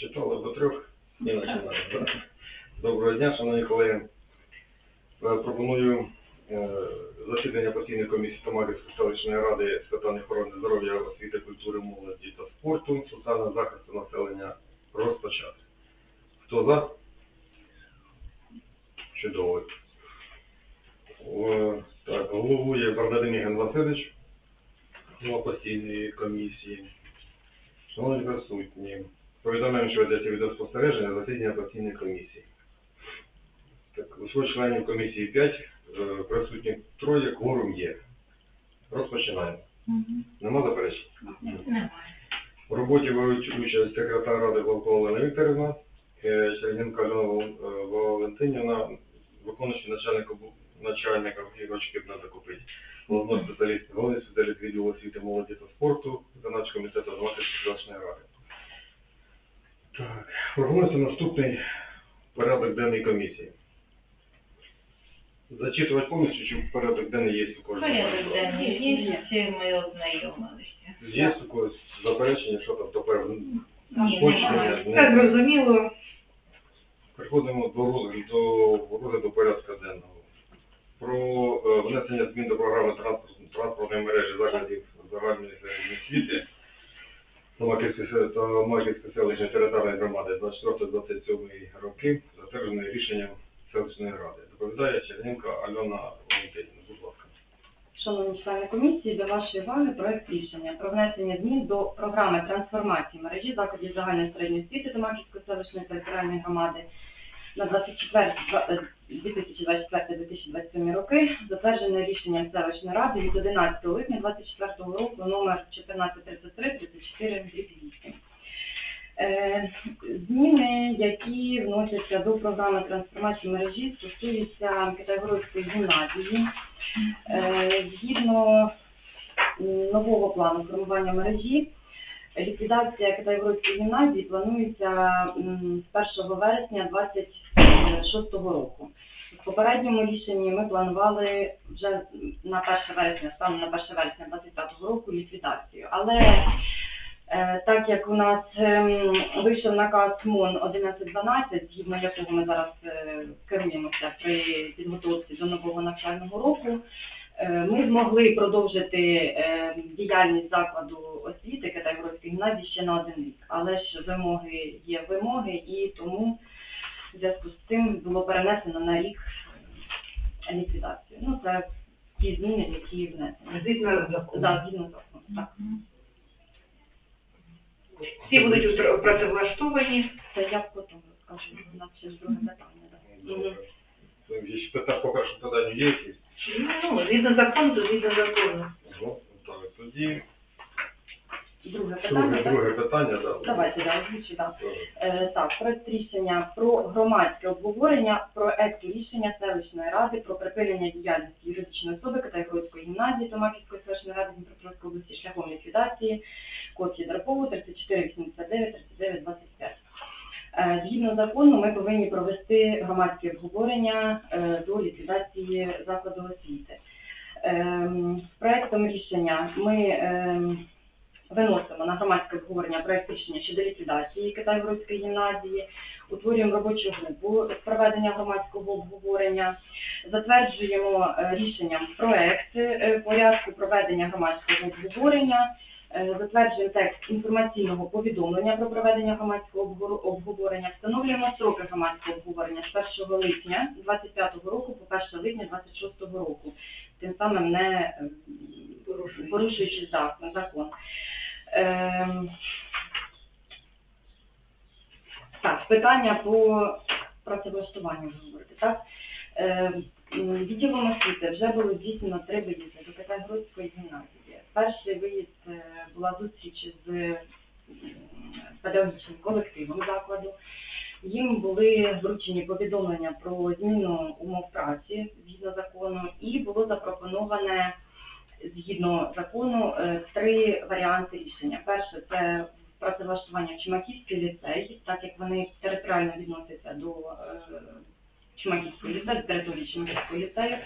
Считали до трьох і починаємо. да? Доброго дня, шановні колеги. Е, Пропоную е, засідання постійної комісії Томарівської селищної ради з питань охорони здоров'я, освіти, культури, молоді та спорту, соціального захисту населення розпочати. Хто за? Чудово. Так, головує Бардадин Ігор Васильович, голова постійної комісії. Шановні присутні, повідомляємо, що ведеться відеоспостереження засідання постійної комісії. Так, усього членів комісії 5, присутні троє, кворум є. Розпочинаємо. Нема заперечень? Немає. У роботі беруть участь секретар ради Волкова Олена Вікторівна, е, Черненко Альона е, Валентинівна, виконуючий начальник обу- начальника Ігорчики Бната Купить, головного спеціаліст, головний спеціаліст відділу освіти, молоді та спорту, виконавчий комітету громадської селищної ради. Так, пропонується наступний порядок денний комісії. Зачитувати повністю, чи порядок денний є у кожного? Порядок денний є, всі ми ознайомилися. Є у когось заперечення, що там тепер немає. Все зрозуміло. Переходимо до розгляду, до розгляду порядку денного. Про е, внесення змін до програми транспорт- транспортної мережі закладів загальної середньої освіти Томаківської се- Томаківської селищної територіальної громади 24-27 роки, затвердженої рішенням селищної ради. Доповідає Черненко Альона Валентинівна. Будь ласка. Шановні члени комісії, до вашої уваги проект рішення про внесення змін до програми трансформації мережі закладів загальної середньої освіти Томаківської селищної територіальної громади на 24 е, 2024-2027 роки, затверджене рішенням селищної ради від 11 липня 2024 року номер 1433 34 8. Е, Зміни, які вносяться до програми трансформації мережі, стосуються Китайгородської гімназії. Е, Згідно нового плану формування мережі, ліквідація Китайгородської гімназії планується з 1 вересня 2026 року. В попередньому рішенні ми планували вже на 1 вересня, станом на 1 вересня 2025 року ліквідацію. Але е, так як у нас ем, вийшов наказ МОН 1112, згідно якого ми зараз е, керуємося при підготовці до нового навчального року, е, ми змогли продовжити діяльність закладу освіти Китайгородської гімназії ще на один рік. Але ж вимоги є вимоги, і тому в зв'язку з цим було перенесено на рік ліквідацію. Ну, це ті зміни, які внесені. Згідно закону. Да, згідно закону. Так. Всі будуть утр- працевлаштовані. Це я потім розкажу. У нас ще ж друге питання. Да. Мгм. Це Ще питання по першому питанню є якісь? Ну, згідно закону, то згідно закону. Ну, так, тоді Друге питання. друге, так? друге питання, да. Давайте, да, озвучу, да. Е, Так, проект рішення про громадське обговорення проекту рішення селищної ради про припинення діяльності юридичної особи Китайгородської гімназії Томаківської селищної ради Дніпропетровської області шляхом ліквідації код Єдрапову 3489 3925. Е, Згідно закону, ми повинні провести громадське обговорення е, до ліквідації закладу освіти. Ем, Проектом рішення ми ем, виносимо на громадське обговорення проект рішення щодо ліквідації Китайгородської гімназії, утворюємо робочу групу з проведення громадського обговорення, затверджуємо е, рішенням проект е, порядку проведення громадського обговорення, е, затверджуємо текст інформаційного повідомлення про проведення громадського обговорення, встановлюємо строки громадського обговорення з 1 липня 2025 року по 1 липня 2026 року, тим самим не порушуючи закон. Ем, Так, питання по працевлаштуванню ви говорите, так? Ем, Відділом освіти вже було здійснено три виїзди до Китайгородської гімназії. Перший виїзд е, була зустріч з педагогічним колективом закладу. Їм були вручені повідомлення про зміну умов праці згідно закону, і було запропоноване згідно закону е, три варіанти рішення. Перше це працевлаштування в Чимаківський ліцей, так як вони територіально відносяться до Чимаківського Чумаківського ліцею, території Чимаківського ліцею.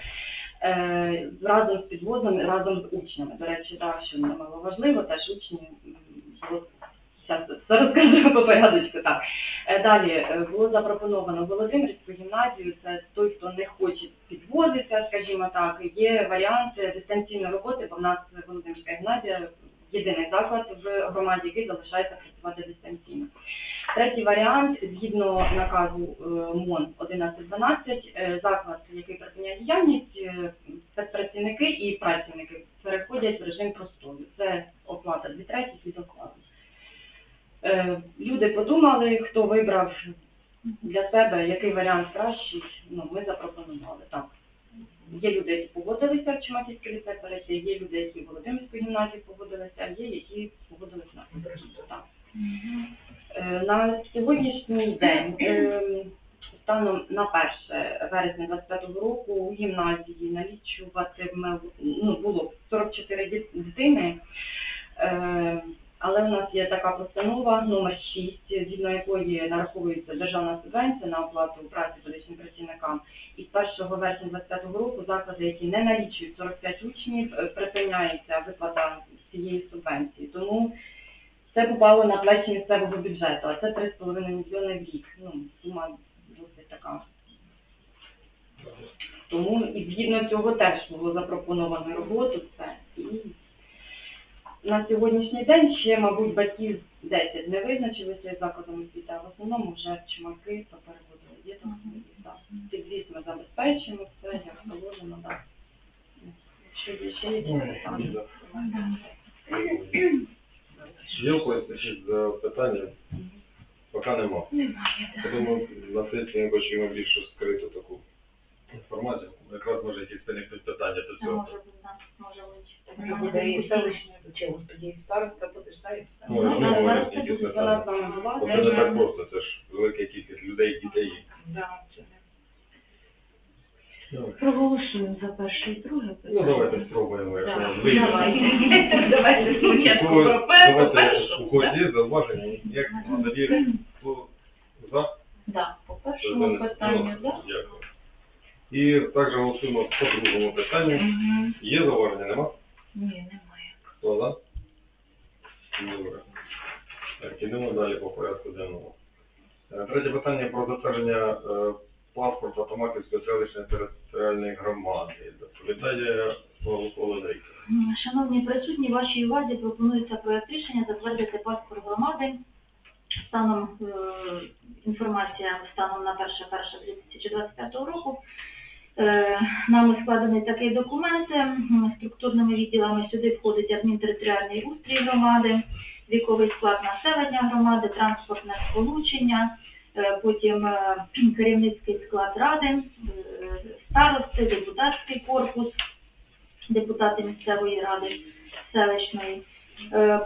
Е, разом з підвозом, разом з учнями. До речі, так, що немало важливо, теж учні Зараз все розкажу по порядочку. Так. Е, Далі е, було запропоновано Володимирську гімназію. Це той, хто не хоче підвозитися, скажімо так. Є варіант е, дистанційної роботи, бо в нас Володимирська гімназія єдиний заклад в громаді, який залишається працювати дистанційно. Третій варіант, згідно наказу е, МОН 1112, е, заклад, який припиняє діяльність, спецпрацівники і працівники переходять в режим простою. Це оплата дві треті від окладу. Е, Люди подумали, хто вибрав для себе, який варіант кращий, ну, ми запропонували. Так. Є люди, які погодилися в Чумаківський ліцей перейти, є люди, які в Володимирську гімназію погодилися, є які погодилися на так. Е, На сьогоднішній день, е, станом на 1 вересня 25 року, у гімназії налічуватиме, ну, було 44 дитини, але в нас є така постанова номер 6, згідно якої нараховується державна субвенція на оплату праці педагогічним працівникам. І з 1 вересня 25 року заклади, які не налічують 45 учнів, е, припиняється виплата цієї субвенції. Тому це попало на плечі місцевого бюджету, а це 3,5 мільйони в рік. Ну, сума досить така. Тому і згідно цього теж було запропоновано роботу це. І на сьогоднішній день ще, мабуть, батьків 10 не визначилися із закладом освіти, а в основному вже чумаки попереводили діток. Так. Підвіз ми забезпечимо все, як положено, так. Якщо є ще якісь питання. Є у когось якісь запитання? Поки нема. Немає, Я думаю, на сесії ми хочемо більше скрити таку інформацію. Якраз може якісь виникнуть питання до цього. може да, може бути. Може буде і селищне, чи господи, і староста буде ставити. Ну, Ну, я зараз думаю, це якісь буде, питання. вона нами була, Бо це це не так просто, це ж велика кількість людей, дітей. Да, це не- Проголосуємо за перше і друге Ну, давайте спробуємо, якщо Так, вийде. давайте. Давайте спочатку про перше, Давайте перше. у когось є зауваження, як довіри, хто за? Да, по першому питанню, Ну, так? Дякую. І також голосуємо по другому питанню. Мгм. Є зауваження, нема? Ні, немає. Хто за? Добре. Так, ідемо далі по порядку денному. Е, Третє питання про затвердження е, паспорта Томаківської селищної територіальної громади. Доповідає Дрейка. М, Шановні присутні, вашій увазі пропонується проект рішення затвердити паспорт громади. Станом е, інформація станом на 1.1.2025 року. Е, нами складений такий документ структурними відділами. Сюди входить адмінтериторіальний устрій громади, віковий склад населення громади, транспортне сполучення, е, потім е, керівницький склад ради, старости, депутатський корпус депутати місцевої ради селищної.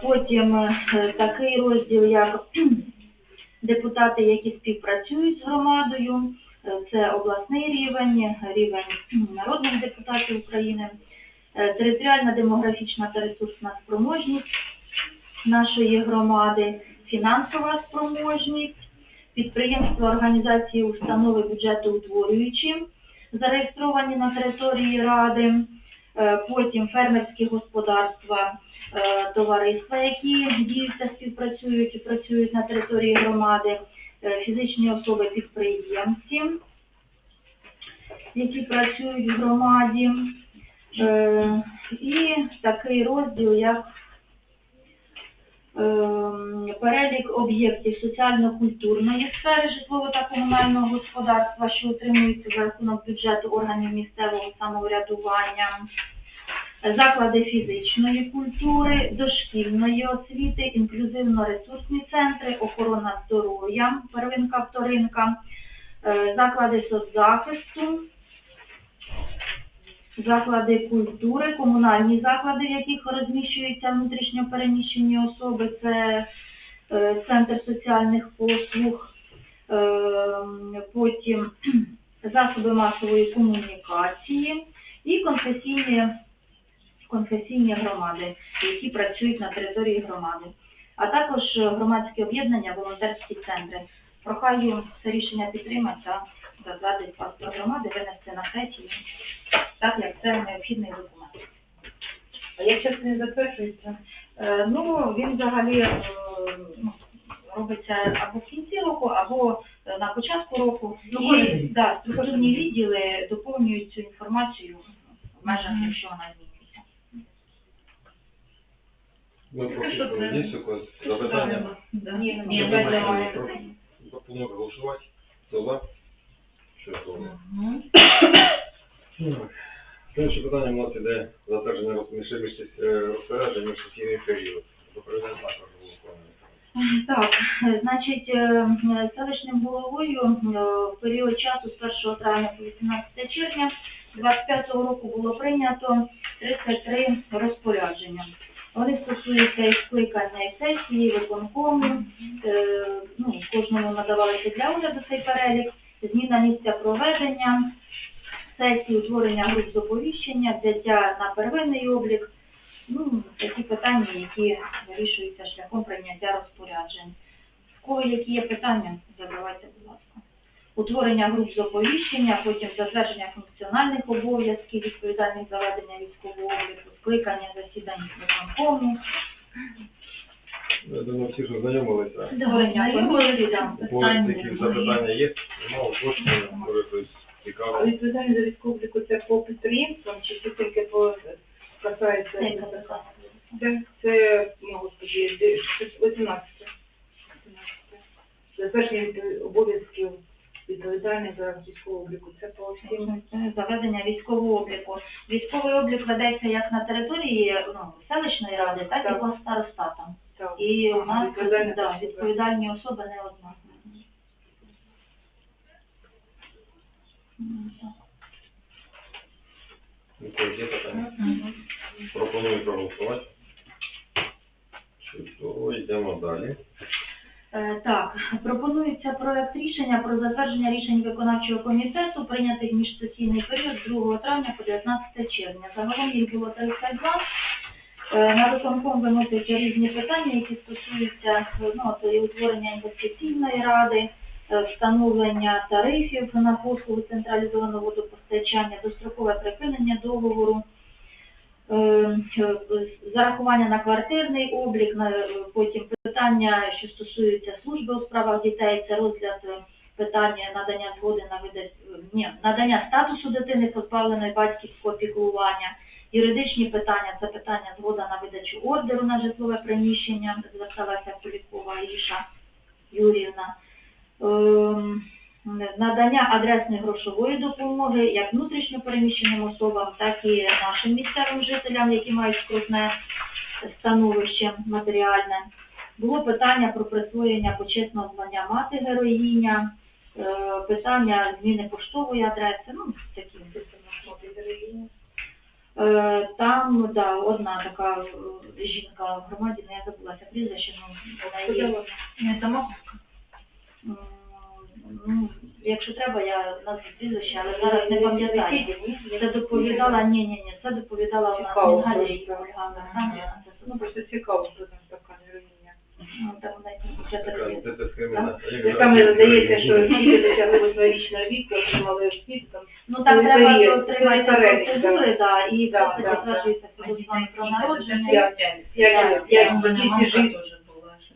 Потім такий розділ, як депутати, які співпрацюють з громадою, це обласний рівень, рівень народних депутатів України, Е, територіальна демографічна та ресурсна спроможність нашої громади, фінансова спроможність, підприємства, організації, установи бюджету утворюючі, зареєстровані на території ради, Е, потім фермерські господарства, е, товариства, які діють та співпрацюють і працюють на території громади, е, фізичні особи підприємці, які працюють в громаді, Е, і такий розділ, як ем, перелік об'єктів соціально-культурної сфери житлово та комунального господарства, що утримуються за рахунок бюджету органів місцевого самоврядування, заклади фізичної культури, дошкільної освіти, інклюзивно-ресурсні центри, охорона здоров'я, первинка, вторинка, е, заклади соцзахисту, заклади культури, комунальні заклади, в яких розміщуються внутрішньо переміщені особи, це е, центр соціальних послуг, е, потім засоби масової комунікації і конфесійні, конфесійні громади, які працюють на території громади, а також громадські об'єднання, волонтерські центри. Прохаю це рішення підтримати та затвердити паспорт громади, винести на сесію, так як це необхідний документ. А як часто не затверджується? Е, Ну, він взагалі е, ну, робиться або в кінці року, або е, на початку року. Ну, І да, структурні відділи доповнюють цю інформацію в межах, якщо вона змінюється. Ми треба? Є якось запитання? Ні, Ні, Запитання немає. немає. Пропоную голосувати. Хто за? Що хто за? Питання у нас іде затвердження розміщення розпоряджень між сесійний період. Доповідає також було виконано. Так, значить, е, селищним головою е, в період часу з 1 травня по 18 червня 25 року було прийнято 33 розпорядження. Вони і скликання і сесії, виконкому, е, ну, кожному надавалися для уряду цей перелік, зміна місця проведення сесії, утворення груп з оповіщення, взяття на первинний облік, ну, такі питання, які вирішуються шляхом прийняття розпоряджень. В кого які є питання, задавайте, будь ласка. Утворення груп з оповіщення, потім затвердження функціональних обов'язків, відповідальних за ведення військового обліку, скликання засідань виконкому, Я думаю, всі ж ознайомилися. У когось які запитання є? Нема уточнення, може хтось А цікавий. відповідальність за військову це по підприємствам чи це тільки по касається? Це? Це, це, ну, господи, де- це 18. Затвердження відпов- обов'язків відповідальних за військову обліку. Це по всім. Заведення військового обліку. Військовий облік ведеться як на території ну, селищної ради, так і по старостатам. Так. І у нас Відповідальні да, особи. відповідальні особи не одна. Так. Є питання? Пропоную проголосувати. Чудово, йдемо далі. Е, Так, пропонується проект рішення про затвердження рішень виконавчого комітету, прийнятих в міжсесійний період з 2 травня по 19 червня. Загалом їх було 32. Е, На виконком виносяться різні питання, які стосуються ну, утворення інвестиційної ради, е, встановлення тарифів на послуги централізованого водопостачання, дострокове припинення договору, зарахування на квартирний облік, е, потім питання, що стосуються служби у справах дітей, це розгляд е, питання надання згоди на вида... ні, надання статусу дитини позбавленої батьківського піклування, юридичні питання, це питання згода на видачу ордеру на житлове приміщення, зверталася Полікова Іша Юрівна. Ем, надання адресної грошової допомоги як внутрішньо переміщеним особам, так і нашим місцевим жителям, які мають скрутне становище матеріальне. Було питання про присвоєння почесного звання мати героїня, е, питання зміни поштової адреси, ну такі. Е, Там, да, одна така е, жінка в громаді, не я забулася прізвище, ну, вона є. М, Ну, якщо треба, я назву прізвище, але зараз не пам'ятаю. Це доповідала, ні, ні, ні, це доповідала нас Цікаво, Галя. Ольга Олександрівна. Ну, просто цікаво, що там така героїня. Ну, там хоче Така таке. дискримінація. Як здається, що діти досягли восьмирічного віку, отримали освіту, там Ну там Ну, треба отримати процедури, да, і Да, це да, затверджується свідоцтвом про народження. п'ять, п'ять, п'ять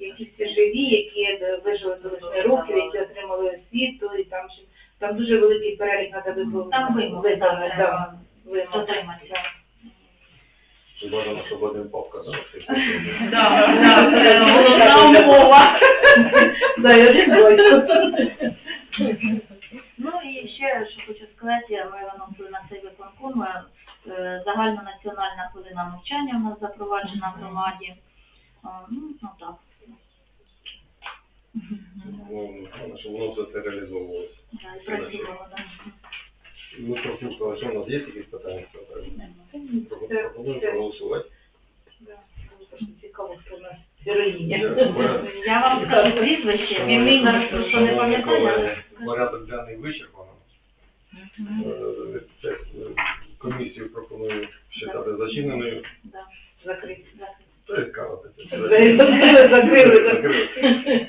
які всі живі, які е, вижили до 8 років, які отримали освіту, і там ще там дуже великий перелік треба виповнити. Там вимоги треба вимоги. дотриматися. Бажано, щоб один папка, да? Да, да, це головна умова. Да, я. Ну і ще, що хочу сказати, ми виносили на цей виконком, е, загальнонаціональна хвилина мовчання у нас запроваджена в громаді. Е, Ну, ну так. Ну, ну, щоб воно все це реалізовувалося. Да, і працювало, да. Ми прослухали, що у нас є якісь питання? Пропоную проголосувати. Цікаво, хто в нас героїня. Я- вам скажу прізвище, він зараз просто не Шановні пам'ятаю. колеги, Порядок денний вичерпано. Е, е, Комісію пропоную вважати зачиненою. Закрити. Закрили, закрили. Закрили.